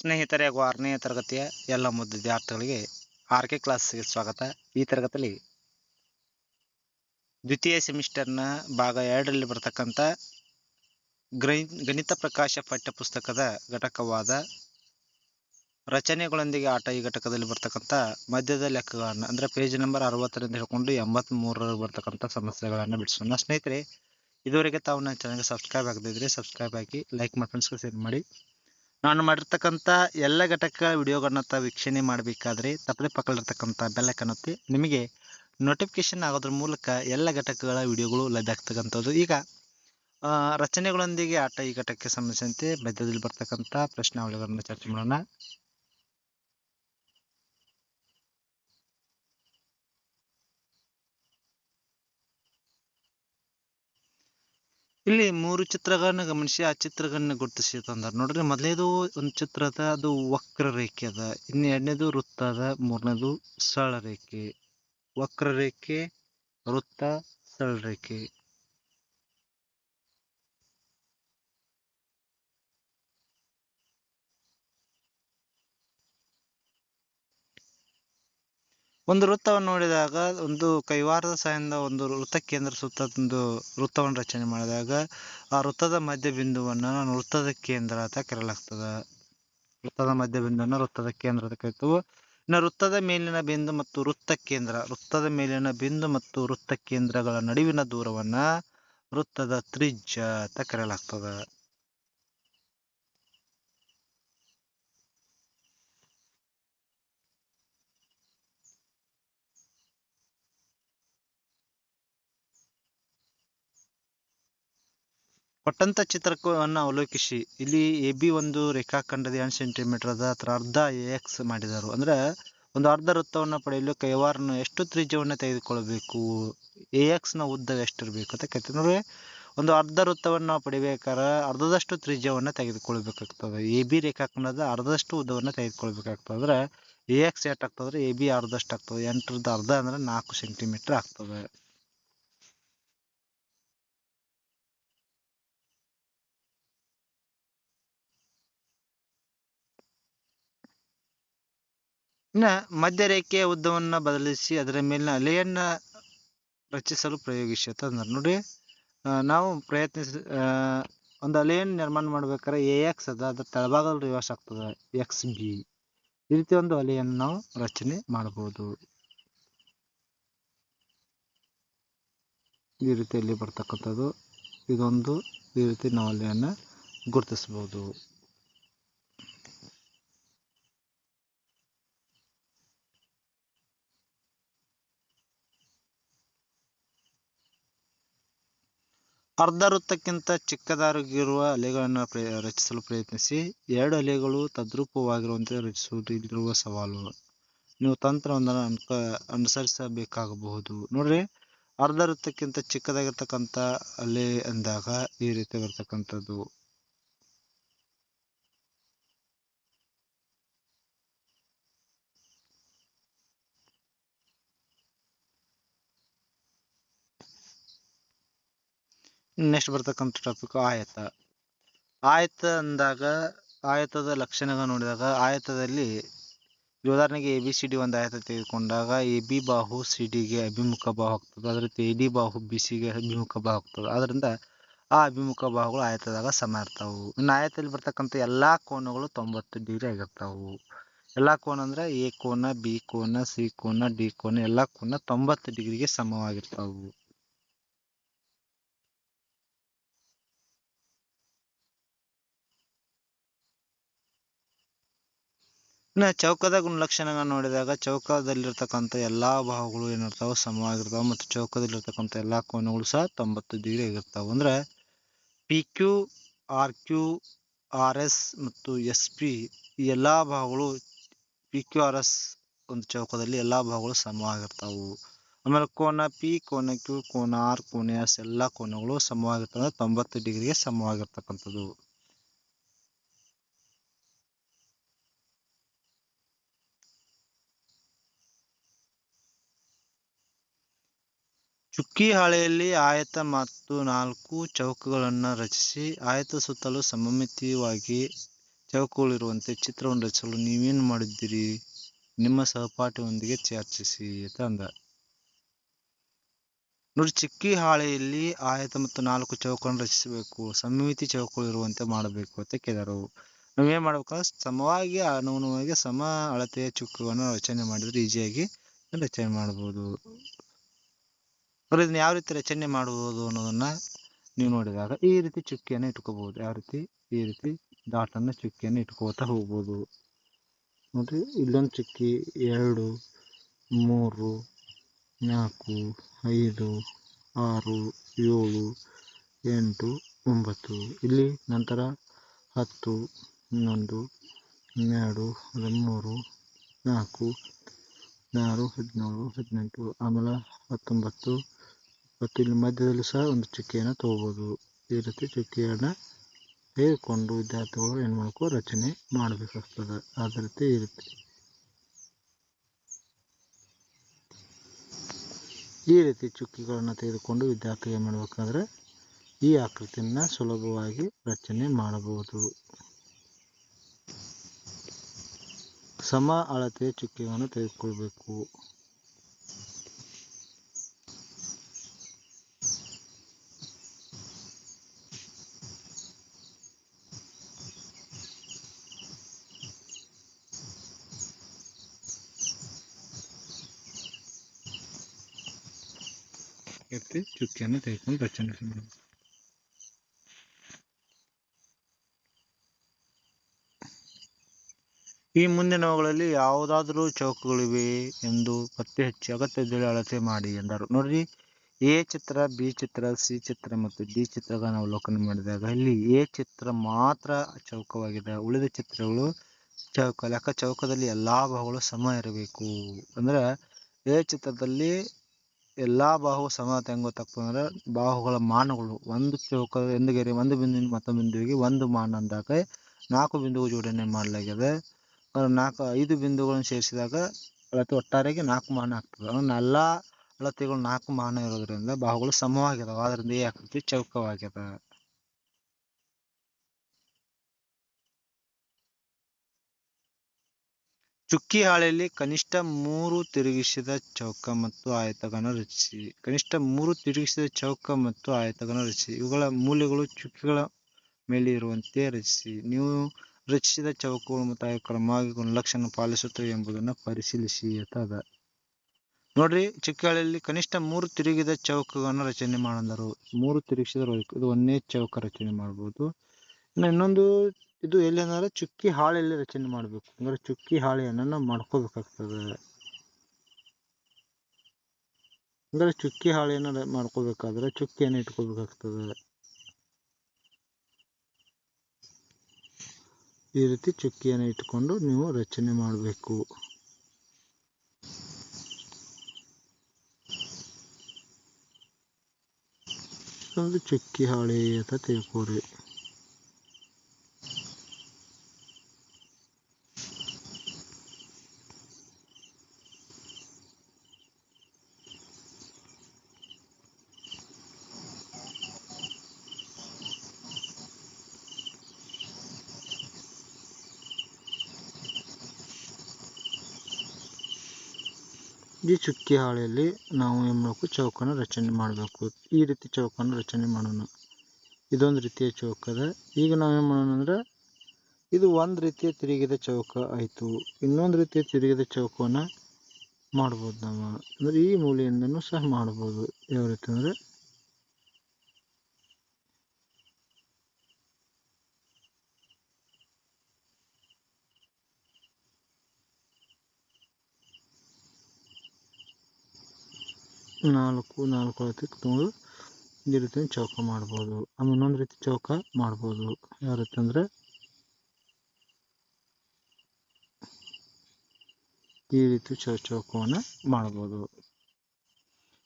ಸ್ನೇಹಿತರೆ, ಹಾಗೂ ಆರನೇ ತರಗತಿಯ ಎಲ್ಲ ಮುದ್ದು ವಿದ್ಯಾರ್ಥಿಗಳಿಗೆ ಆರ್ ಕೆ ಕ್ಲಾಸ್ಗೆ ಸ್ವಾಗತ. ಈ ತರಗತಿಯಲ್ಲಿ ದ್ವಿತೀಯ ಸೆಮಿಸ್ಟರ್ನ ಭಾಗ ಎರಡರಲ್ಲಿ ಬರತಕ್ಕಂಥ ಗಣಿತ ಪ್ರಕಾಶ ಪಠ್ಯಪುಸ್ತಕದ ಘಟಕವಾದ ರಚನೆಗಳೊಂದಿಗೆ ಆಟ ಈ ಘಟಕದಲ್ಲಿ ಬರ್ತಕ್ಕಂಥ ಮಧ್ಯದ ಲೆಕ್ಕಗಳನ್ನು, ಅಂದರೆ ಪೇಜ್ ನಂಬರ್ ಅರವತ್ತರಿಂದ ಹಿಡ್ಕೊಂಡು ಎಂಬತ್ತ್ ಮೂರರಲ್ಲಿ ಬರ್ತಕ್ಕಂಥ ಸಮಸ್ಯೆಗಳನ್ನು ಬಿಡಿಸೋಣ. ಸ್ನೇಹಿತರೆ, ಇದುವರೆಗೆ ತಾವು ನನ್ನ ಚಾನಲ್ಗೆ ಸಬ್ಸ್ಕ್ರೈಬ್ ಆಗದಿದ್ರೆ ಸಬ್ಸ್ಕ್ರೈಬ್ ಆಗಿ ಲೈಕ್ ಮಾಡಿ ಫ್ರೆಂಡ್ಸ್ಗೆ ಶೇರ್ ಮಾಡಿ. ನಾನು ಮಾಡಿರ್ತಕ್ಕಂಥ ಎಲ್ಲ ಘಟಕ ವಿಡಿಯೋಗಳನ್ನ ತಾವು ವೀಕ್ಷಣೆ ಮಾಡಬೇಕಾದ್ರೆ ತಪ್ಪದೆ ಪಕ್ಕದಲ್ಲಿರ್ತಕ್ಕಂಥ ಬೆಲ್ಲ ಒತ್ತಿ ನಿಮಗೆ ನೋಟಿಫಿಕೇಶನ್ ಆಗೋದ್ರ ಮೂಲಕ ಎಲ್ಲ ಘಟಕಗಳ ವಿಡಿಯೋಗಳು ಲಭ್ಯ ಆಗ್ತಕ್ಕಂಥದ್ದು. ಈಗ ರಚನೆಗಳೊಂದಿಗೆ ಆಟ ಈ ಘಟಕಕ್ಕೆ ಸಂಬಂಧಿಸಿದಂತೆ ಮಧ್ಯದಲ್ಲಿ ಬರ್ತಕ್ಕಂಥ ಪ್ರಶ್ನಾವಳಿಗಳನ್ನು ಚರ್ಚೆ ಮಾಡೋಣ. ಇಲ್ಲಿ ಮೂರು ಚಿತ್ರಗಳನ್ನ ಗಮನಿಸಿ, ಆ ಚಿತ್ರಗಳನ್ನ ಗುರುತಿಸಿ ತಂದಾರ ನೋಡ್ರಿ, ಮೊದಲೇದು ಒಂದು ಚಿತ್ರ ಅದ, ಅದು ವಕ್ರರೇಖೆ ಅದ. ಇನ್ನು ಎರಡನೇದು ವೃತ್ತ ಅದ, ಮೂರನೇದು ಸರಳ ರೇಖೆ ವಕ್ರ ರೇಖೆ ವೃತ್ತ ಸರಳ ರೇಖೆ ಒಂದು ವೃತ್ತವನ್ನು ನೋಡಿದಾಗ, ಒಂದು ಕೈವಾರದ ಸಹಾಯದಿಂದ ಒಂದು ವೃತ್ತ ಕೇಂದ್ರ ಸುತ್ತ ಒಂದು ವೃತ್ತವನ್ನು ರಚನೆ ಮಾಡಿದಾಗ, ಆ ವೃತ್ತದ ಮಧ್ಯ ಬಿಂದುವನ್ನು ನಾನು ವೃತ್ತದ ಕೇಂದ್ರ ಅಂತ ಕರೆಯಲಾಗ್ತದೆ. ವೃತ್ತದ ಮಧ್ಯ ಬಿಂದುವನ್ನು ವೃತ್ತದ ಕೇಂದ್ರ ಅಂತ ಕರಿತವು. ಇನ್ನು ವೃತ್ತದ ಮೇಲಿನ ಬಿಂದು ಮತ್ತು ವೃತ್ತ ಕೇಂದ್ರ, ವೃತ್ತದ ಮೇಲಿನ ಬಿಂದು ಮತ್ತು ವೃತ್ತ ಕೇಂದ್ರಗಳ ನಡುವಿನ ದೂರವನ್ನ ವೃತ್ತದ ತ್ರಿಜ್ಯ ಅಂತ ಕರೆಯಲಾಗ್ತದೆ. ಕೊಟ್ಟಂತ ಚಿತ್ರಕವನ್ನು ಅವಲೋಕಿಸಿ. ಇಲ್ಲಿ ಎ ಬಿ ಒಂದು ರೇಖಾಖಂಡದ ಎಂಟು ಸೆಂಟಿಮೀಟರ್ ಅದ ಅಥವಾ ಅರ್ಧ ಎ ಎಕ್ಸ್ ಮಾಡಿದರು. ಅಂದ್ರೆ ಒಂದು ಅರ್ಧ ವೃತ್ತವನ್ನು ಪಡೆಯಲು ಕೈವಾರನ ಎಷ್ಟು ತ್ರಿಜ್ಯವನ್ನು ತೆಗೆದುಕೊಳ್ಳಬೇಕು? ಎ ನ ಉದ್ದ ಎಷ್ಟಿರಬೇಕು ಅಂತ ಕೇಳ್ತೀವಿ. ಒಂದು ಅರ್ಧ ವೃತ್ತವನ್ನು ಪಡಿಬೇಕಾದ್ರೆ ಅರ್ಧದಷ್ಟು ತ್ರಿಜ್ಯವನ್ನು ತೆಗೆದುಕೊಳ್ಬೇಕಾಗ್ತದೆ ಎ ಬಿ ರೇಖಾಖಂಡದ ಅರ್ಧದಷ್ಟು ಉದ್ದವನ್ನು ತೆಗೆದುಕೊಳ್ಬೇಕಾಗ್ತದೆ ಅಂದ್ರೆ ಎ ಎಕ್ಸ್ ಎಷ್ಟು ಆಗ್ತದೆ ಎ ಬಿ ಅರ್ಧಷ್ಟು ಆಗ್ತದೆ. ಎಂಟರದ ಅರ್ಧ ಅಂದ್ರೆ ನಾಲ್ಕು ಸೆಂಟಿಮೀಟರ್ ಆಗ್ತದೆ. ಇನ್ನ ಮಧ್ಯರೇಖೆಯ ಉದ್ದವನ್ನ ಬದಲಿಸಿ ಅದರ ಮೇಲಿನ ಅಲೆಯನ್ನ ರಚಿಸಲು ಪ್ರಯೋಗಿಸಿ ಅಂದ್ರೆ ನೋಡಿ ನಾವು ಪ್ರಯತ್ನಿಸ ಒಂದು ಅಲೆಯನ್ನು ನಿರ್ಮಾಣ ಮಾಡ್ಬೇಕಾದ್ರೆ ಎ ಎಕ್ಸ್ ಅದ, ಅದ್ರ ತಳಭಾಗದಲ್ಲಿ ರಿವರ್ಸ್ ಆಗ್ತದೆ ಎಕ್ಸ್ ಬಿ ಈ ರೀತಿ ಒಂದು ಅಲೆಯನ್ನು ನಾವು ರಚನೆ ಮಾಡಬಹುದು ಈ ರೀತಿಯಲ್ಲಿ ಬರ್ತಕ್ಕಂಥದ್ದು, ಇದೊಂದು ಈ ರೀತಿ ನಾವು ಅಲೆಯನ್ನ ಗುರುತಿಸಬಹುದು ಅರ್ಧ ವೃತ್ತಕ್ಕಿಂತ ಚಿಕ್ಕದಾಗಿರುವ ಅಲೆಗಳನ್ನು ರಚಿಸಲು ಪ್ರಯತ್ನಿಸಿ. ಎರಡು ಅಲೆಗಳು ತದ್ರೂಪವಾಗಿರುವಂತೆ ರಚಿಸುವುದು ಇಲ್ಲಿರುವ ಸವಾಲು. ನೀವು ತಂತ್ರವೊಂದನ್ನು ಅನ್ಕ, ಅನುಸರಿಸಬೇಕಾಗಬಹುದು. ನೋಡ್ರಿ, ಅರ್ಧ ವೃತ್ತಕ್ಕಿಂತ ಚಿಕ್ಕದಾಗಿರ್ತಕ್ಕಂಥ ಅಲೆ ಅಂದಾಗ ಈ ರೀತಿ ಬರ್ತಕ್ಕಂಥದ್ದು. ನೆಕ್ಸ್ಟ್ ಬರ್ತಕ್ಕಂಥ ಟಾಪಿಕ್ ಆಯತ. ಆಯತ ಅಂದಾಗ, ಆಯತದ ಲಕ್ಷಣಗಳು ನೋಡಿದಾಗ, ಆಯತದಲ್ಲಿ ಉದಾಹರಣೆಗೆ ಎ ಬಿ ಸಿ ಡಿ ಒಂದು ಆಯತ ತೆಗೆದುಕೊಂಡಾಗ ಎ ಬಿ ಬಾಹು ಸಿ ಡಿಗೆ ಅಭಿಮುಖ ಬಾಹು ಆಗ್ತದೆ. ಅದೇ ರೀತಿ ಎ ಡಿ ಬಾಹು ಬಿ ಸಿಗೆ ಅಭಿಮುಖ ಬಾಹು ಆಗ್ತದೆ. ಆದ್ದರಿಂದ ಆ ಅಭಿಮುಖ ಬಾಹುಗಳು ಆಯತದಾಗ ಸಮ ಇರ್ತಾವೆ ಇನ್ನು ಆಯತದಲ್ಲಿ ಬರ್ತಕ್ಕಂಥ ಎಲ್ಲಾ ಕೋನಗಳು ತೊಂಬತ್ತು ಡಿಗ್ರಿ ಆಗಿರ್ತಾವೆ. ಎಲ್ಲಾ ಕೋನ ಅಂದರೆ ಎ ಕೋನ ಬಿ ಕೋನ ಸಿ ಕೋನ ಡಿ ಕೋನ, ಎಲ್ಲಾ ಕೋನ ತೊಂಬತ್ತು ಡಿಗ್ರಿಗೆ ಸಮವಾಗಿರ್ತಾವು. ಇನ್ನು ಚೌಕದ ಗುಣಲಕ್ಷಣಗಳನ್ನ ನೋಡಿದಾಗ ಚೌಕದಲ್ಲಿರ್ತಕ್ಕಂಥ ಎಲ್ಲಾ ಬಾಹುಗಳು ಏನಿರ್ತಾವೆ ಸಮವಾಗಿರ್ತಾವೆ ಮತ್ತು ಚೌಕದಲ್ಲಿರ್ತಕ್ಕಂಥ ಎಲ್ಲಾ ಕೋನಗಳು ಸಹ ತೊಂಬತ್ತು ಡಿಗ್ರಿ ಆಗಿರ್ತಾವ ಅಂದ್ರೆ P Q R Q R S ಮತ್ತು ಎಸ್ ಪಿ ಈ ಎಲ್ಲಾ ಭಾವಗಳು ಪಿ ಕ್ಯೂ ಆರ್ ಎಸ್ ಒಂದು ಚೌಕದಲ್ಲಿ ಎಲ್ಲಾ ಭಾಗಗಳು ಸಮವಾಗಿರ್ತಾವೆ. ಆಮೇಲೆ ಕೋನ ಪಿ ಕೋನ ಕ್ಯೂ ಕೋನ ಆರ್ ಕೋನ ಎಸ್ ಎಲ್ಲಾ ಕೋನಗಳು ಸಮವಾಗಿರ್ತವೆ. ತೊಂಬತ್ತು ಡಿಗ್ರಿಗೆ ಸಮವಾಗಿರ್ತಕ್ಕಂಥದ್ದು. ಚುಕ್ಕಿ ಹಾಳೆಯಲ್ಲಿ ಆಯತ ಮತ್ತು ನಾಲ್ಕು ಚೌಕಗಳನ್ನು ರಚಿಸಿ ಆಯತ ಸುತ್ತಲೂ ಸಮಮಿತಿಯವಾಗಿ ಚೌಕಗಳಿರುವಂತೆ ಚಿತ್ರವನ್ನು ರಚಿಸಲು ನೀವೇನು ಮಾಡಿದ್ದೀರಿ? ನಿಮ್ಮ ಸಹಪಾಠಿಯೊಂದಿಗೆ ಚರ್ಚಿಸಿ ಅಂತ ಅಂದ. ನೋಡಿ ಚಿಕ್ಕಿ ಹಾಳೆಯಲ್ಲಿ ಆಯತ ಮತ್ತು ನಾಲ್ಕು ಚೌಕಗಳನ್ನು ರಚಿಸಬೇಕು, ಸಮ್ಮಿತಿ ಚೌಕಗಳಿರುವಂತೆ ಮಾಡಬೇಕು ಅಂತ ಕೇಳಿದರು. ನಾವೇನ್ ಮಾಡ್ಬೇಕಂದ್ರೆ, ಸಮವಾಗಿ ಅನುಗುಣವಾಗಿ ಸಮ ಅಳತೆಯ ಚುಕ್ಕುಗಳನ್ನು ರಚನೆ ಮಾಡಿದ್ರೆ ಈಸಿಯಾಗಿ ರಚನೆ ಮಾಡ್ಬೋದು. ನೋಡಿ ಇದನ್ನ ಯಾವ ರೀತಿ ರಚನೆ ಮಾಡುವುದು ಅನ್ನೋದನ್ನು ನೀವು ನೋಡಿದಾಗ ಈ ರೀತಿ ಚುಕ್ಕಿಯನ್ನು ಇಟ್ಕೋಬಹುದು. ಯಾವ ರೀತಿ? ಈ ರೀತಿ ಡಾಟನ್ನು ಚುಕ್ಕಿಯನ್ನು ಇಟ್ಕೋತಾ ಹೋಗ್ಬೋದು. ನೋಡ್ರಿ, ಇಲ್ಲೊಂದು ಚುಕ್ಕಿ ಎರಡು, ಮೂರು, ನಾಲ್ಕು, ಐದು, ಆರು, ಏಳು, ಎಂಟು, ಒಂಬತ್ತು. ಇಲ್ಲಿ ನಂತರ ಹತ್ತು ಹನ್ನೊಂದು ಹನ್ನೆರಡು, ಹದಿಮೂರು, ನಾಲ್ಕು, ಹದಿನಾರು, ಹದಿನೇಳು, ಹದಿನೆಂಟು, ಆಮೇಲೆ ಹತ್ತೊಂಬತ್ತು ಮತ್ತು ಇಲ್ಲಿ ಮಧ್ಯದಲ್ಲಿ ಸಹ ಒಂದು ಚುಕ್ಕಿಯನ್ನು ತಗೋಬೋದು. ಈ ರೀತಿ ಚುಕ್ಕಿಯನ್ನು ತೆಗೆದುಕೊಂಡು ವಿದ್ಯಾರ್ಥಿಗಳು ಏನು ಮಾಡಬೇಕು ರಚನೆ ಮಾಡಬೇಕಾಗ್ತದೆ. ಅದೇ ರೀತಿ ಈ ರೀತಿ. ಈ ರೀತಿ ಚುಕ್ಕಿಗಳನ್ನು ತೆಗೆದುಕೊಂಡು ವಿದ್ಯಾರ್ಥಿ ಏನು ಮಾಡಬೇಕಾದ್ರೆ ಈ ಆಕೃತಿಯನ್ನ ಸುಲಭವಾಗಿ ರಚನೆ ಮಾಡಬಹುದು. ಸಮ ಅಳತೆಯ ಚುಕ್ಕಿಗಳನ್ನು ತೆಗೆದುಕೊಳ್ಬೇಕು. ಎತ್ತಿ ಚುಕ್ಕಿಯನ್ನು ತೆಗೆದುಕೊಂಡು ರಚನೆ ಈ ಮುಂದಿನವುಗಳಲ್ಲಿ ಯಾವುದಾದರೂ ಚೌಕಗಳಿವೆ ಎಂದು ಪತ್ತೆ ಹಚ್ಚಿ ಅಗತ್ಯದಲ್ಲಿ ಅಳತೆ ಮಾಡಿ ಎಂದರು. ನೋಡ್ರಿ, ಎ ಚಿತ್ರ, ಬಿ ಚಿತ್ರ, ಸಿ ಚಿತ್ರ ಮತ್ತು ಡಿ ಚಿತ್ರಗಳನ್ನು ಅವಲೋಕನ ಮಾಡಿದಾಗ ಇಲ್ಲಿ ಎ ಚಿತ್ರ ಮಾತ್ರ ಚೌಕವಾಗಿದೆ. ಉಳಿದ ಚಿತ್ರಗಳು ಚೌಕ, ಲೆಕ್ಕ ಚೌಕದಲ್ಲಿ ಎಲ್ಲಾ ಭಾಗಗಳು ಸಮ ಇರಬೇಕು. ಅಂದ್ರೆ ಎ ಚಿತ್ರದಲ್ಲಿ ಎಲ್ಲಾ ಬಾಹು ಸಮಾನತೆ ಹೆಂಗೆ ಬಾಹುಗಳ ಮಾನಗಳು. ಒಂದು ಚೌಕ ಒಂದು ಗೆರೆ ಒಂದು ಬಿಂದುವಿನ ಮತ್ತೊಂದು ಬಿಂದುವಿಗೆ ಒಂದು ಮಾನ ಅಂದಾಗ ನಾಲ್ಕು ಬಿಂದುವು ಜೋಡಣೆ ಮಾಡಲಾಗಿದೆ ನಾಲ್ಕು ಐದು ಬಿಂದುಗಳನ್ನು ಸೇರಿಸಿದಾಗ ಅಳತೆ ಒಟ್ಟಾರೆಗೆ ನಾಲ್ಕು ಮಾನ ಆಗ್ತದೆ. ಅಂದ್ರೆ ಎಲ್ಲಾ ಅಳತೆಗಳು ನಾಲ್ಕು ಮಾನ ಇರೋದ್ರಿಂದ ಬಾಹುಗಳು ಸಮವಾಗಿದಾವೆ. ಆದ್ರಿಂದ ಈ ಆಕೃತಿ ಚೌಕವಾಗ್ಯದ ಚುಕ್ಕಿ ಹಾಳೆಯಲ್ಲಿ ಕನಿಷ್ಠ ಮೂರು ತಿರುಗಿಸಿದ ಚೌಕ ಮತ್ತು ಆಯತಗಳನ್ನು ರಚಿಸಿ. ಕನಿಷ್ಠ ಮೂರು ತಿರುಗಿಸಿದ ಚೌಕ ಮತ್ತು ಆಯತಗಳನ್ನು ರಚಿಸಿ. ಇವುಗಳ ಮೂಲೆಗಳು ಚುಕ್ಕಿಗಳ ಮೇಲೆ ಇರುವಂತೆ ರಚಿಸಿ. ನೀವು ರಚಿಸಿದ ಚೌಕಗಳು ಮತ್ತು ಆಯ ಕ್ರಮವಾಗಿ ಗುಣಲಕ್ಷಣ ಪಾಲಿಸುತ್ತವೆ ಎಂಬುದನ್ನು ಪರಿಶೀಲಿಸಿ ಅದ ನೋಡ್ರಿ ಚುಕ್ಕಿ ಹಾಳೆಯಲ್ಲಿ ಕನಿಷ್ಠ ಮೂರು ತಿರುಗಿದ ಚೌಕಗಳನ್ನು ರಚನೆ ಮಾಡಂದರು. ಮೂರು ತಿರುಗಿಸಿದ ಇದು ಒಂದೇ ಚೌಕ ರಚನೆ ಮಾಡ್ಬೋದು. ಇನ್ನು ಇನ್ನೊಂದು ಇದು ಎಲ್ಲೇನಾರ ಚುಕ್ಕಿ ಹಾಳೆಯಲ್ಲಿ ರಚನೆ ಮಾಡಬೇಕು. ಅಂದರೆ ಚುಕ್ಕಿ ಹಾಳೆಯನ್ನು ನಾವು ಮಾಡ್ಕೋಬೇಕಾಗ್ತದೆ. ಅಂದ್ರೆ ಚುಕ್ಕಿ ಹಾಳೆಯನ್ನು ಮಾಡ್ಕೋಬೇಕಾದ್ರೆ ಚುಕ್ಕಿಯನ್ನು ಇಟ್ಕೋಬೇಕಾಗ್ತದೆ. ಈ ರೀತಿ ಚುಕ್ಕಿಯನ್ನು ಇಟ್ಕೊಂಡು ನೀವು ರಚನೆ ಮಾಡಬೇಕು. ಚುಕ್ಕಿ ಹಾಳೆ ಅಂತ ತಿಳ್ಕೊರಿ ಈ ಚುಕ್ಕಿ ಹಾಳೆಯಲ್ಲಿ ನಾವು ಏನು ಮಾಡಬೇಕು ಚೌಕನ ರಚನೆ ಮಾಡಬೇಕು. ಈ ರೀತಿ ಚೌಕನ ರಚನೆ ಮಾಡೋಣ. ಇದೊಂದು ರೀತಿಯ ಚೌಕದ ಈಗ ನಾವೇನು ಮಾಡೋಣ ಅಂದ್ರೆ, ಇದು ಒಂದು ರೀತಿಯ ತಿರುಗಿದ ಚೌಕ ಆಯಿತು. ಇನ್ನೊಂದು ರೀತಿಯ ತಿರುಗಿದ ಚೌಕವನ್ನು ಮಾಡ್ಬೋದು ನಾವು. ಅಂದರೆ ಈ ಮೂಲೆಯಿಂದನೂ ಸಹ ಮಾಡ್ಬೋದು. ಯಾವ ರೀತಿ ಅಂದರೆ ನಾಲ್ಕು ನಾಲ್ಕು ಅಳತೆ ತೊಗೊಂಡು ಈ ರೀತಿ ಚೌಕ ಮಾಡ್ಬೋದು. ಆಮೇಲೆ ಇನ್ನೊಂದು ರೀತಿ ಚೌಕ ಮಾಡ್ಬೋದು. ಯಾವ ರೀತಿ ಅಂದರೆ ಈ ರೀತಿ ಚೌ, ಚೌಕವನ್ನು ಮಾಡ್ಬೋದು.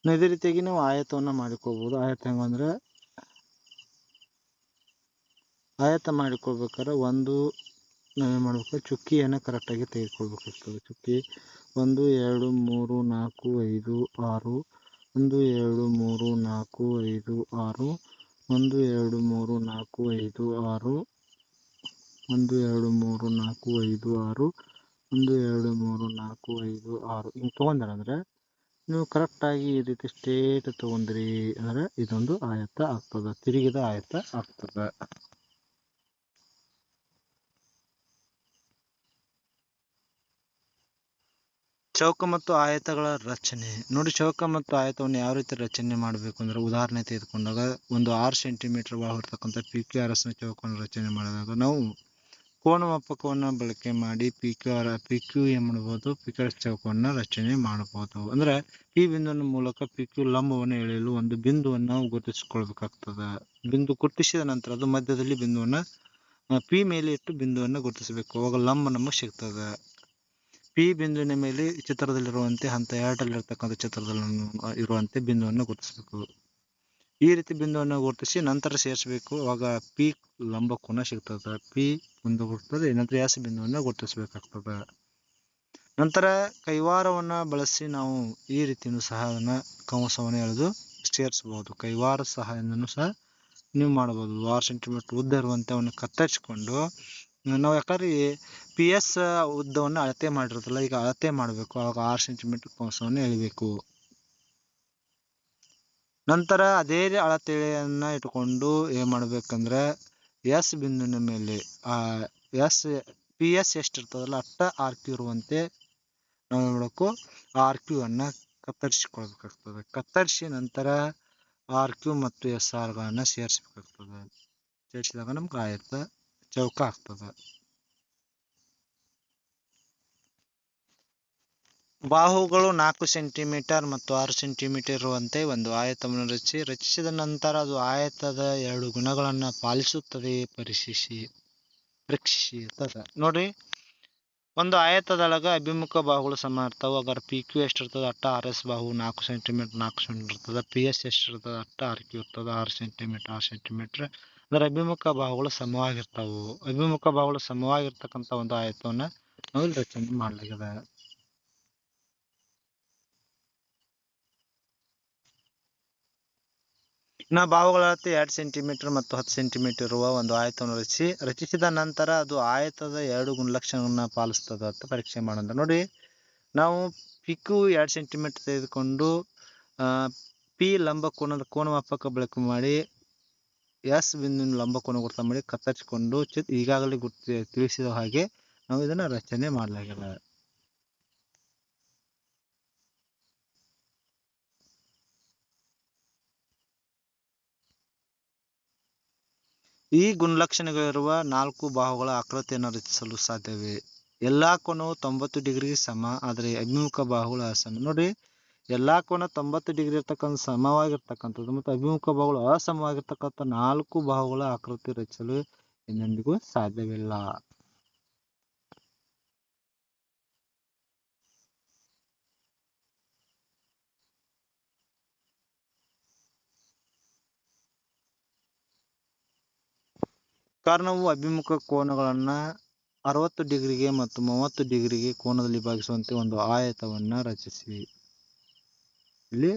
ಇದೇ ರೀತಿಯಾಗಿ ನಾವು ಆಯತವನ್ನು ಮಾಡಿಕೋಬೋದು ಆಯತ ಹೆಂಗಂದ್ರೆ ಆಯತ ಮಾಡಿಕೊಳ್ಬೇಕಾದ್ರೆ ಒಂದು ನಾವೇನು ಮಾಡಬೇಕು? ಚುಕ್ಕಿಯನ್ನು ಕರೆಕ್ಟಾಗಿ ತೆಗೆದುಕೊಳ್ಬೇಕಾಗ್ತದೆ. ಚುಕ್ಕಿ ಒಂದು, ಎರಡು, ಮೂರು, ನಾಲ್ಕು, ಐದು, ಆರು ಒಂದು ಎರಡು ಮೂರು ನಾಲ್ಕು ಐದು ಆರು. ಒಂದು ಎರಡು ಮೂರು ನಾಲ್ಕು ಐದು ಆರು. ಒಂದು ಎರಡು ಮೂರು ನಾಲ್ಕು ಐದು ಆರು. ಒಂದು ಎರಡು ಮೂರು ನಾಲ್ಕು ಐದು ಆರು. ಹಿಂಗೆ ತೊಗೊಂಡ್ರೆ ನೀವು ಕರೆಕ್ಟಾಗಿ ಈ ರೀತಿ ಸ್ಟೇಟ್ ತೊಗೊಂಡ್ರಿ ಅಂದರೆ ಇದೊಂದು ಆಯತ ಆಗ್ತದೆ, ತಿರುಗಿದ ಆಯತ ಆಗ್ತದೆ. ಚೌಕ ಮತ್ತು ಆಯತಗಳ ರಚನೆ. ನೋಡಿ, ಚೌಕ ಮತ್ತು ಆಯತವನ್ನು ಯಾವ ರೀತಿ ರಚನೆ ಮಾಡಬೇಕು ಅಂದ್ರೆ ಉದಾಹರಣೆ ತೆಗೆದುಕೊಂಡಾಗ ಒಂದು ಆರು ಸೆಂಟಿಮೀಟರ್ ಒಳ ಪಿ ಕ್ಯೂ ಆರ್ ಎಸ್ನ ಚೌಕವನ್ನು ರಚನೆ ಮಾಡಿದಾಗ ನಾವು ಕೋಣಮಾಪಕವನ್ನು ಬಳಕೆ ಮಾಡಿ P Q R P Q M ಮಾಡಬಹುದು ಪಿ ಕ್ಯೂ ಆರ್ ಚೌಕವನ್ನು ರಚನೆ ಮಾಡಬಹುದು. ಅಂದ್ರೆ ಈ ಬಿಂದುವಿನ ಮೂಲಕ ಪಿ ಕ್ಯೂ ಲಂಬವನ್ನು ಎಳೆಯಲು ಒಂದು ಬಿಂದುವನ್ನು ನಾವು ಗುರುತಿಸಿಕೊಳ್ಬೇಕಾಗ್ತದೆ. ಬಿಂದು ಗುರುತಿಸಿದ ನಂತರ ಅದು ಮಧ್ಯದಲ್ಲಿ ಬಿಂದುವನ್ನು ಪಿ ಮೇಲೆ ಇಟ್ಟು ಬಿಂದುವನ್ನು ಗುರುತಿಸಬೇಕು. ಅವಾಗ ಲಂಬ ನಮಗೆ ಸಿಗ್ತದೆ. ಪಿ ಬಿಂದುವಿನ ಮೇಲೆ ಚಿತ್ರದಲ್ಲಿರುವಂತೆ ಹಂತ ಎರಡಲ್ಲಿರ್ತಕ್ಕಂಥ ಚಿತ್ರದಲ್ಲಿ ಇರುವಂತೆ ಬಿಂದುವನ್ನು ಗುರುತಿಸಬೇಕು. ಈ ರೀತಿ ಬಿಂದುವನ್ನು ಗುರುತಿಸಿ ನಂತರ ಸೇರಿಸಬೇಕು. ಅವಾಗ ಪಿ ಲಂಬ ಕೋನ ಸಿಗ್ತದೆ. ಪಿ ಬಿಂದು ಗುರುತದೆ ನಂತರ ಎಸ್ ಬಿಂದುವನ್ನು ಗುರುತಿಸಬೇಕಾಗ್ತದೆ. ನಂತರ ಕೈವಾರವನ್ನ ಬಳಸಿ ನಾವು ಈ ರೀತಿಯೂ ಸಹ ಅದನ್ನ ಕಂಸವನ್ನು ಎಳೆದು ಸೇರಿಸಬಹುದು. ಕೈವಾರ ಸಹಾಯದಿಂದನೂ ಸಹ ನೀವು ಮಾಡಬಹುದು. ಆರು ಸೆಂಟಿಮೀಟರ್ ಉದ್ದ ಇರುವಂತೆ ಅವನ್ನು ಕತ್ತರಿಸಿಕೊಂಡು ನಾವು ಯಾಕಂದ್ರೆ ಪಿ ಎಸ್ ಉದ್ದವನ್ನು ಅಳತೆ ಮಾಡಿರೋದಲ್ಲ, ಈಗ ಅಳತೆ ಮಾಡಬೇಕು. ಆವಾಗ ಆರು ಸೆಂಟಿಮೀಟರ್ ಕಂಸವನ್ನು ಎಳಿಬೇಕು. ನಂತರ ಅದೇ ಅಳತೆಯನ್ನ ಇಟ್ಕೊಂಡು ಏನ್ ಮಾಡ್ಬೇಕಂದ್ರೆ ಎಸ್ ಬಿಂದುವಿನ ಮೇಲೆ, ಆ ಎಸ್ ಪಿ ಎಸ್ ಎಷ್ಟು ಇರ್ತದಲ್ಲ ಅಷ್ಟ ಆರ್ ಕ್ಯೂ ಇರುವಂತೆ ನಾವು ನೋಡಬೇಕು ಮಾಡಬೇಕು ಆರ್ ಕ್ಯೂ ಅನ್ನ ಕತ್ತರಿಸಿಕೊಳ್ಬೇಕಾಗ್ತದೆ. ಕತ್ತರಿಸಿ ನಂತರ ಆರ್ ಕ್ಯೂ ಮತ್ತು ಎಸ್ ಆರ್ ಗಳನ್ನ ಸೇರಿಸಬೇಕಾಗ್ತದೆ. ಸೇರಿಸಿದಾಗ ನಮ್ಗೆ ಆಯತ? ಚೌಕ ಆಗ್ತದೆ ಬಾಹುಗಳು ನಾಲ್ಕು ಸೆಂಟಿಮೀಟರ್ ಮತ್ತು ಆರು ಸೆಂಟಿಮೀಟರ್ ಇರುವಂತೆ ಒಂದು ಆಯತವನ್ನು ರಚಿಸಿ, ರಚಿಸಿದ ನಂತರ ಅದು ಆಯತದ ಎರಡು ಗುಣಗಳನ್ನು ಪಾಲಿಸುತ್ತದೆ ಪರೀಕ್ಷಿಸಿ ಪರೀಕ್ಷಿಸಿ ಇರ್ತದೆ ನೋಡ್ರಿ ಒಂದು ಆಯತದೊಳಗೆ ಅಭಿಮುಖ ಬಾಹುಗಳು ಸಮ ಇರ್ತಾವೆ. ಅದರ ಪಿ ಕ್ಯೂ ಎಷ್ಟು ಇರ್ತದೆ? ಅಟ್ಟ ಆರ್ ಎಸ್ ಬಾಹು ನಾಲ್ಕು ಸೆಂಟಿಮೀಟರ್ ನಾಲ್ಕು ಸೆಂಟಿಮೀಟರ್ ಇರ್ತದೆ. ಪಿ ಎಸ್ ಎಷ್ಟು ಇರ್ತದೆ? ಅಟ್ಟ ಆರ್ ಕ್ಯೂ ಇರ್ತದೆ. ಆರು ಸೆಂಟಿಮೀಟರ್ ಆರು ಸೆಂಟಿಮೀಟರ್. ಅಂದ್ರೆ ಅಭಿಮುಖ ಭಾವಗಳು ಸಮವಾಗಿರ್ತಾವು. ಅಭಿಮುಖ ಭಾವಗಳು ಸಮವಾಗಿರ್ತಕ್ಕಂಥ ಒಂದು ಆಯತವನ್ನು ನಾವು ಇಲ್ಲಿ ರಚನೆ ಮಾಡ್ಲಾಗಿದೆ ಇನ್ನ ಭಾವಗಳ ಎರಡು ಸೆಂಟಿಮೀಟರ್ ಮತ್ತು ಹತ್ತು ಸೆಂಟಿಮೀಟರ್ ಇರುವ ಒಂದು ಆಯತವನ್ನು ರಚಿಸಿ. ರಚಿಸಿದ ನಂತರ ಅದು ಆಯತದ ಎರಡು ಗುಣಲಕ್ಷಣಗಳನ್ನು ಪಾಲಿಸ್ತದ ಅಂತ ಪರೀಕ್ಷೆ ಮಾಡೋಣ. ನೋಡಿ, ನಾವು ಪಿಕ್ಕು ಎರಡು ಸೆಂಟಿಮೀಟರ್ ತೆಗೆದುಕೊಂಡು ಪಿ ಲಂಬ ಕೋನದ ಕೋನ ಮಾಪಕ ಬಳಕೆ ಮಾಡಿ ಎಸ್ ಬಿಂದುವಿನ ಲಂಬ ಕೋನ ಗುರುತ ಮಾಡಿ ಕತ್ತರಿಸಿಕೊಂಡು ಚಿತ್ ಈಗಾಗಲೇ ಗುರ್ತಿ ತಿಳಿಸಿದ ಹಾಗೆ ನಾವು ಇದನ್ನ ರಚನೆ ಮಾಡಲಾಗಿದೆ. ಈ ಗುಣಲಕ್ಷಣಗಳಿರುವ ನಾಲ್ಕು ಬಾಹುಗಳ ಆಕೃತಿಯನ್ನು ರಚಿಸಲು ಸಾಧ್ಯವೇ? ಎಲ್ಲಾ ಕೋನವು ತೊಂಬತ್ತು ಡಿಗ್ರಿ ಸಮ, ಆದರೆ ಅಭಿಮುಖ ಬಾಹುಗಳ ಆಸನ ನೋಡಿ ಎಲ್ಲಾ ಕೋನ ತೊಂಬತ್ತು ಡಿಗ್ರಿ ಇರ್ತಕ್ಕಂಥ ಸಮವಾಗಿರ್ತಕ್ಕಂಥದ್ದು ಮತ್ತು ಅಭಿಮುಖ ಬಾಹುಗಳು ಅಸಮವಾಗಿರ್ತಕ್ಕಂಥ ನಾಲ್ಕು ಬಾಹುಗಳ ಆಕೃತಿ ರಚಿಸಲು ಇನ್ನೆಂದಿಗೂ ಸಾಧ್ಯವಿಲ್ಲ. ಕಾರಣವು ಅಭಿಮುಖ ಕೋನಗಳನ್ನ ಅರವತ್ತು ಡಿಗ್ರಿಗೆ ಮತ್ತು ಮೂವತ್ತು ಡಿಗ್ರಿಗೆ ಕೋನದಲ್ಲಿ ಭಾಗಿಸುವಂತೆ ಒಂದು ಆಯತವನ್ನ ರಚಿಸಿ. ಇಲ್ಲಿ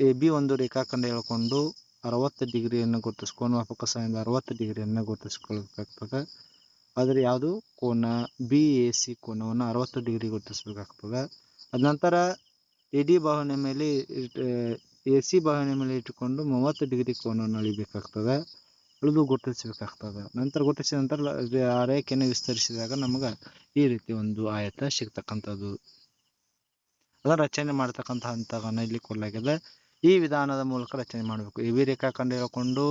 ಎ, ಬಿ ಒಂದು ರೇಖಾಖಂಡ ಹೇಳ್ಕೊಂಡು ಅರವತ್ತು ಡಿಗ್ರಿಯನ್ನು ಗುರುತಿಸ್ಕೊಂಡು ಮಾಪಕ ಸಹಾಯದಿಂದ ಅರವತ್ತು ಡಿಗ್ರಿಯನ್ನು ಗುರುತಿಸ್ಕೊಳ್ಬೇಕಾಗ್ತದೆ. ಆದರೆ ಯಾವುದು? ಕೋನ ಬಿ, ಎ, ಸಿ ಕೋನವನ್ನು ಅರವತ್ತು ಡಿಗ್ರಿ ಗುರುತಿಸ್ಬೇಕಾಗ್ತದೆ. ಅದ ನಂತರ ಎ, ಡಿ ಬಾಹುವಿನ ಮೇಲೆ ಎ ಸಿ ಬಾಹುವಿನ ಮೇಲೆ ಇಟ್ಟುಕೊಂಡು ಮೂವತ್ತು ಡಿಗ್ರಿ ಕೋನವನ್ನು ಅಳಿಬೇಕಾಗ್ತದೆ. ಅಳಿದು ಗುರುತಿಸಬೇಕಾಗ್ತದೆ. ನಂತರ ಗುರುತಿಸಿದ ನಂತರ ಆ ರೇಖೆಯನ್ನು ವಿಸ್ತರಿಸಿದಾಗ ನಮಗೆ ಈ ರೀತಿ ಒಂದು ಆಯತ ಸಿಗ್ತಕ್ಕಂಥದ್ದು. ರಚನೆ ಮಾಡ್ತಕ್ಕಂಥ ಹಂತಗಳನ್ನ ಇಲ್ಲಿ ಕೊಡಲಾಗಿದೆ. ಈ ವಿಧಾನದ ಮೂಲಕ ರಚನೆ ಮಾಡಬೇಕು. ಇವಿ ರೇಖಾಖಂಡ ಹೇಳ್ಕೊಂಡು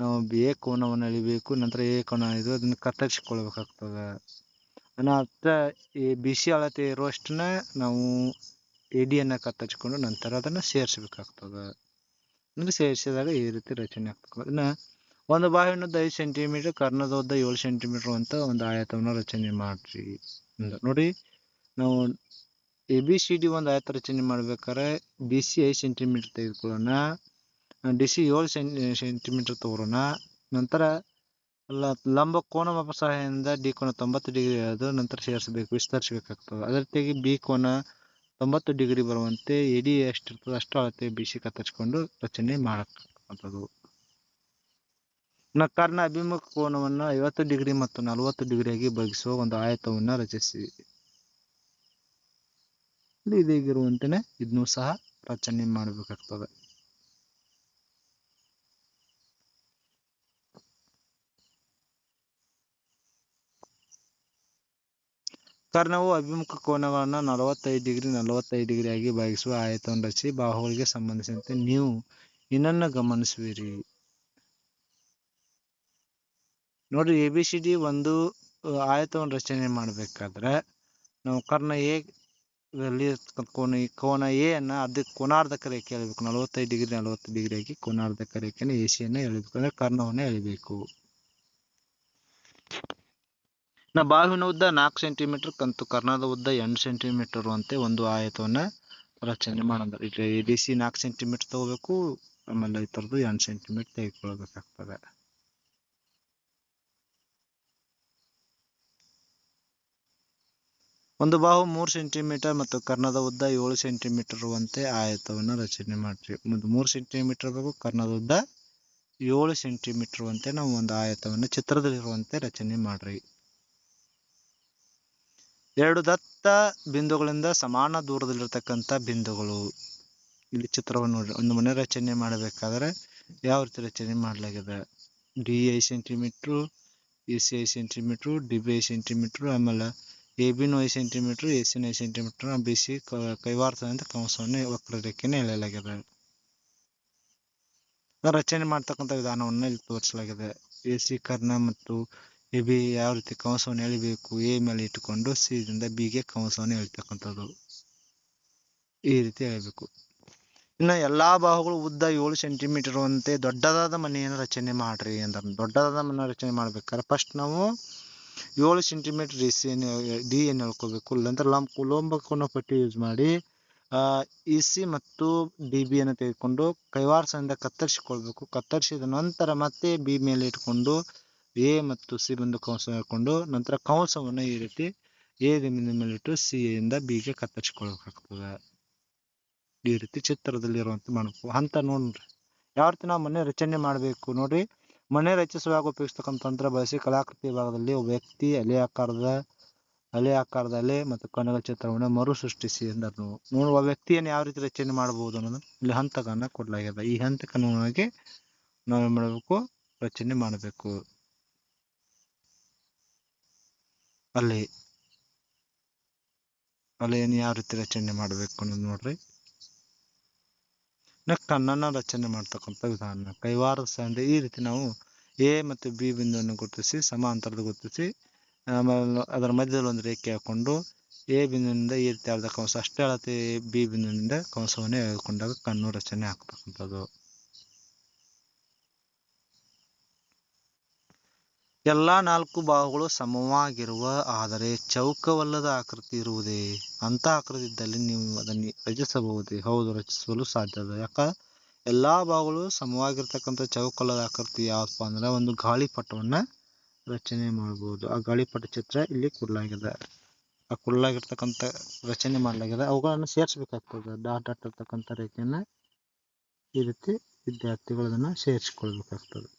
ನಾವು ಬಿ ಎ ಕೋನವನ್ನು ಎಳಿಬೇಕು, ನಂತರ ಎ ಕೋನ ಇದು ಅದನ್ನು ಕತ್ತರಿಸಿಕೊಳ್ಬೇಕಾಗ್ತದೆ ನಂತರ ಈ ಬಿ, ಸಿ ಅಳತೆ ಇರುವಷ್ಟನ್ನ ನಾವು ಎ ಡಿಯನ್ನು ಕತ್ತರಿಸಿಕೊಂಡು ನಂತರ ಅದನ್ನು ಸೇರಿಸಬೇಕಾಗ್ತದೆ. ಅಂದ್ರೆ ಸೇರಿಸಿದಾಗ ಈ ರೀತಿ ರಚನೆ ಆಗ್ತದೆ. ಅದನ್ನ ಒಂದು ಬಾವಿನದ್ದು ಐದು ಸೆಂಟಿಮೀಟರ್, ಕರ್ಣದ ಉದ್ದ ಏಳು ಸೆಂಟಿಮೀಟರ್ ಅಂತ ಒಂದು ಆಯತವನ್ನು ರಚನೆ ಮಾಡ್ರಿ. ನೋಡಿ ನಾವು ಎ ಬಿ ಸಿ ಡಿ ಒಂದು ಆಯತ ರಚನೆ ಮಾಡ್ಬೇಕಾದ್ರೆ ಬಿ ಸಿ ಐದು ಸೆಂಟಿಮೀಟರ್ ತೆಗೆದುಕೊಳ್ಳೋಣ ಡಿ ಸಿ ಏಳು ಸೆಂಟಿಮೀಟರ್ ತಗೊಳ್ಳೋಣ. ನಂತರ ಲಂಬ ಕೋನ ಮಾಪ ಸಹಾಯದಿಂದ ಡಿ ಕೋನ ತೊಂಬತ್ತು ಡಿಗ್ರಿ ಅದು ನಂತರ ಸೇರಿಸಬೇಕು, ವಿಸ್ತರಿಸಬೇಕಾಗ್ತದೆ. ಅದೇ ರೀತಿಯಾಗಿ ಬಿ ಕೋನ ತೊಂಬತ್ತು ಡಿಗ್ರಿ ಬರುವಂತೆ ಎಡಿ ಎಷ್ಟಿರ್ತದೆ ಅಷ್ಟು ಅಳತೆ ಬಿ ಸಿ ಕತ್ತರಿಸ್ಕೊಂಡು ರಚನೆ ಮಾಡಕ್ಕಂಥದ್ದು ನ ಅಭಿಮುಖ ಕೋನವನ್ನು ಐವತ್ತು ಡಿಗ್ರಿ ಮತ್ತು ನಲವತ್ತು ಡಿಗ್ರಿಯಾಗಿ ಬಗ್ಗಿಸುವ ಒಂದು ಆಯತವನ್ನು ರಚಿಸಿ. ಇಲ್ಲಿ ಇದೀಗಿರುವಂತೆಯೇ ಇದನ್ನೂ ಸಹ ರಚನೆ ಮಾಡಬೇಕಾಗ್ತದೆ. ಕರ್ಣವು ಅಭಿಮುಖ ಕೋನಗಳನ್ನು ನಲವತ್ತೈದು ಡಿಗ್ರಿ, ನಲವತ್ತೈದು ಆಗಿ ಭಾಗಿಸುವ ಆಯತವನ್ನು ರಚಿಸಿ ಬಾಹುಗಳಿಗೆ ಸಂಬಂಧಿಸಿದಂತೆ ನೀವು ಇನ್ನನ್ನು ಗಮನಿಸುವಿರಿ. ನೋಡ್ರಿ ಎ ಬಿ ಸಿ ಡಿ ಒಂದು ಆಯತವನ್ನು ರಚನೆ ಮಾಡಬೇಕಾದ್ರೆ ನಾವು ಕರ್ಣ ಎ ಇರ್ತಕ್ಕಂಥ ಕೋನ ಈ ಕೋನ ಎ ಅನ್ನ ಅರ್ಧ ಕೋನಾರ್ಧಕ ರೇಖೆ ಎಳಿಬೇಕು. ನಲವತ್ತೈದು ಡಿಗ್ರಿ, ನಲವತ್ತು ಡಿಗ್ರಿಯಾಗಿ ಕೋನಾರ್ಧಕ ರೇಖೆನ ಎ ಸಿಯನ್ನು ಎಳಿಬೇಕು. ಅಂದ್ರೆ ಕರ್ಣವನ್ನು ಎಳಿಬೇಕು. ನಾ ಬಾಹುವಿನ ಉದ್ದ ನಾಲ್ಕು ಸೆಂಟಿಮೀಟರ್, ಕಂತು ಕರ್ಣದ ಉದ್ದ ಎಂಟು ಸೆಂಟಿಮೀಟರ್ ಅಂತೆ ಒಂದು ಆಯತವನ್ನ ರಚನೆ ಮಾಡೋದು ಈಗ ಎ ಡಿ ಸಿ ನಾಲ್ಕು ಸೆಂಟಿಮೀಟರ್ ತಗೋಬೇಕು. ಆಮೇಲೆ ಈ ಥರದ್ದು ಎಂಟು ಸೆಂಟಿಮೀಟರ್ ತೆಗೆದುಕೊಳ್ಬೇಕಾಗ್ತದೆ ಒಂದು ಬಾಹು ಮೂರು ಸೆಂಟಿಮೀಟರ್ ಮತ್ತು ಕರ್ಣದ ಉದ್ದ ಏಳು ಸೆಂಟಿಮೀಟರ್ ಇರುವಂತೆ ಆಯತವನ್ನು ರಚನೆ ಮಾಡ್ರಿ ಒಂದು ಮೂರು ಸೆಂಟಿಮೀಟರ್ ಬೇಕು, ಕರ್ಣದ ಉದ್ದ ಏಳು ಸೆಂಟಿಮೀಟರ್ ಇರುವಂತೆ ನಾವು ಒಂದು ಆಯತವನ್ನು ಚಿತ್ರದಲ್ಲಿರುವಂತೆ ರಚನೆ ಮಾಡ್ರಿ. ಎರಡು ದತ್ತ ಬಿಂದುಗಳಿಂದ ಸಮಾನ ದೂರದಲ್ಲಿರ್ತಕ್ಕಂಥ ಬಿಂದುಗಳು. ಇಲ್ಲಿ ಚಿತ್ರವನ್ನು ನೋಡ್ರಿ. ಒಂದು ಮನೆ ರಚನೆ ಮಾಡಬೇಕಾದ್ರೆ ಯಾವ ರೀತಿ ರಚನೆ ಮಾಡಲಾಗಿದೆ? ಡಿ ಐ ಸೆಂಟಿಮೀಟ್ರು ಎ ಸಿ ಐ ಸೆಂಟಿಮೀಟ್ರು, ಡಿ ಬಿ ಐ ಸೆಂಟಿಮೀಟ್ರು, ಆಮೇಲೆ ಎ ಬಿನೂ ಐದು ಸೆಂಟಿಮೀಟ್ರ್ ಎ ಸಿನ ಐದು ಸೆಂಟಿಮೀಟ್ರ್ ಬಿ ಸಿ ಕೈವಾರ್ತದಂತ ಕಂಸವನ್ನು ವಕ್ರರೇಖೆಯನ್ನು ಎಳೆಯಲಾಗಿದೆ. ಅದರ ರಚನೆ ಮಾಡ್ತಕ್ಕಂಥ ವಿಧಾನವನ್ನು ಇಲ್ಲಿ ತೋರಿಸಲಾಗಿದೆ. ಎ ಕರ್ಣ ಮತ್ತು ಎ ಯಾವ ರೀತಿ ಕಂಸವನ್ನು ಎಳಿಬೇಕು? ಎ ಮೇಲೆ ಇಟ್ಟುಕೊಂಡು ಸಿ ಬಿಗೆ ಕಂಸವನ್ನು ಎಳಿತಕ್ಕಂಥದ್ದು ಈ ರೀತಿ ಎಳಿಬೇಕು ಇನ್ನು ಎಲ್ಲಾ ಬಾಹುಗಳು ಉದ್ದ ಏಳು ಸೆಂಟಿಮೀಟರ್ ಅಂತೆ ದೊಡ್ಡದಾದ ಮನೆಯನ್ನು ರಚನೆ ಮಾಡ್ರಿ ಅಂತ ದೊಡ್ಡದಾದ ಮನೆ ರಚನೆ ಮಾಡ್ಬೇಕಾದ್ರೆ ಫಸ್ಟ್ ನಾವು ಏಳು centimetre D C D N ಹೇಳ್ಕೋಬೇಕು. ನಂತರ ಲಂಬ ಕುಲಂಬ ಕೋನ ಪಟ್ಟಿ ಯೂಸ್ ಮಾಡಿ ಇ ಸಿ ಮತ್ತು ಡಿ ಬಿ ಅನ್ನು ತೆಗೆದುಕೊಂಡು ಕೈವಾರಸದಿಂದ ಕತ್ತರಿಸಿಕೊಳ್ಬೇಕು. ಕತ್ತರಿಸಿದ ನಂತರ ಮತ್ತೆ ಬಿ ಮೇಲೆ ಇಟ್ಕೊಂಡು ಎ ಮತ್ತು ಸಿ ಬಂದು ಕಂಸ ಹಾಕೊಂಡು, ನಂತರ ಕಂಸವನ್ನು ಈ ರೀತಿ ಎ ಮೇಲೆ ಇಟ್ಟು ಸಿ ಇಂದ ಬಿಗೆ ಕತ್ತರಿಸಿಕೊಳ್ಬೇಕಾಗ್ತದೆ. ಈ ರೀತಿ ಚಿತ್ರದಲ್ಲಿ ಇರುವಂತೆ ಮಾಡಬೇಕು. ಹಂತ ನೋಡ್ರಿ. ಯಾವ ರೀತಿ ನಾವು ಮನೆ ರಚನೆ ಮಾಡಬೇಕು ನೋಡ್ರಿ. ಮನೆ ರಚಿಸುವಾಗ ಉಪಯೋಗಿಸ್ತಕ್ಕಂಥ ತಂತ್ರ ಬಳಸಿ ಕಲಾಕೃತಿ ಭಾಗದಲ್ಲಿ ಒಬ್ಬ ವ್ಯಕ್ತಿ ಅಲೆ ಆಕಾರದ ಅಲೆ ಆಕಾರದ ಅಲೆ ಮತ್ತು ಕಣಗಳ ಚಿತ್ರವನ್ನು ಮರು ಸೃಷ್ಟಿಸಿ ಎಂದರು. ನೋಡುವ ವ್ಯಕ್ತಿಯನ್ನು ಯಾವ ರೀತಿ ರಚನೆ ಮಾಡಬಹುದು ಅನ್ನೋದು ಇಲ್ಲಿ ಹಂತಗಳನ್ನ ಕೊಡಲಾಗಿದೆ. ಈ ಹಂತಕ್ಕೆ ನಾವೇನು ನಾವೇನ್ ಮಾಡಬೇಕು? ರಚನೆ ಮಾಡಬೇಕು. ಅಲ್ಲಿ ಅಲೆಯನ್ನು ಯಾವ ರೀತಿ ರಚನೆ ಮಾಡಬೇಕು ಅನ್ನೋದು ನೋಡ್ರಿ. ಅನ್ನನ ರಚನೆ ಮಾಡ್ತಕ್ಕಂಥ ವಿಧಾನ. ಕೈವಾರದ ಸಂಧಿ ಈ ರೀತಿ ನಾವು ಎ ಮತ್ತು ಬಿ ಬಿಂದುವನ್ನು ಗುರುತಿಸಿ ಸಮಾಂತರದ ಗುರುತಿಸಿ, ಆಮೇಲೆ ಅದರ ಮಧ್ಯದಲ್ಲಿ ಒಂದು ರೇಖೆ ಹಾಕೊಂಡು ಎ ಬಿಂದುವಿನಿಂದ ಈ ರೀತಿ ಅರ್ಧ ಕಂಸ ಅಷ್ಟೇ ಅಳತೆ ಬಿ ಬಿಂದುವಿನಿಂದ ಕಂಸವನ್ನು ಎಳೆದುಕೊಂಡಾಗ ಕಣ್ಣು ರಚನೆ ಆಗ್ತಕ್ಕಂಥದ್ದು. ಎಲ್ಲಾ ನಾಲ್ಕು ಬಾಹುಗಳು ಸಮವಾಗಿರುವ, ಆದರೆ ಚೌಕವಲ್ಲದ ಆಕೃತಿ ಇರುವುದೇ? ಅಂತ ಆಕೃತಿ ಇದ್ದಲ್ಲಿ ನೀವು ಅದನ್ನು ರಚಿಸಬಹುದೇ? ಹೌದು, ರಚಿಸಲು ಸಾಧ್ಯದ ಯಾಕ? ಎಲ್ಲಾ ಬಾಹುಗಳು ಸಮವಾಗಿರ್ತಕ್ಕಂಥ ಚೌಕಲ್ಲದ ಆಕೃತಿ ಯಾವಪ್ಪ ಅಂದ್ರೆ ಒಂದು ಗಾಳಿಪಟವನ್ನು ರಚನೆ ಮಾಡಬಹುದು ಆ ಗಾಳಿಪಟ ಚಿತ್ರ ಇಲ್ಲಿ ಕೊಡಲಾಗಿದೆ. ಆ ಕೊಡಲಾಗಿರ್ತಕ್ಕಂಥ ರಚನೆ ಮಾಡಲಾಗಿದೆ. ಅವುಗಳನ್ನು ಸೇರಿಸ್ಬೇಕಾಗ್ತದೆ. ಡಾಟ್ ಡಾಟ್ ಇರ್ತಕ್ಕಂಥ ರೇಖೆಯನ್ನು ಈ ರೀತಿ ವಿದ್ಯಾರ್ಥಿಗಳು ಅದನ್ನ ಸೇರಿಸಿಕೊಳ್ಬೇಕಾಗ್ತದೆ.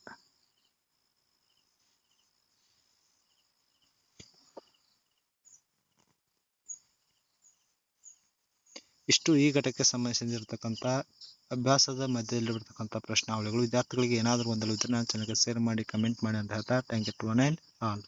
ಇಷ್ಟು ಈ ಘಟಕ್ಕೆ ಸಂಬಂಧಿಸಿರ್ತಕ್ಕಂಥ ಅಭ್ಯಾಸದ ಮಧ್ಯದಲ್ಲಿರ್ತಕ್ಕಂಥ ಪ್ರಶ್ನಾವಳಿಗಳು. ವಿದ್ಯಾರ್ಥಿಗಳಿಗೆ ಏನಾದರೂ ಒಂದು ನಾನು ಚಾನಲ್ಗೆ ಶೇರ್ ಮಾಡಿ ಕಮೆಂಟ್ ಮಾಡಿ ಅಂತ ಹೇಳ್ತಾ ಥ್ಯಾಂಕ್ ಯು ಟು ಆಲ್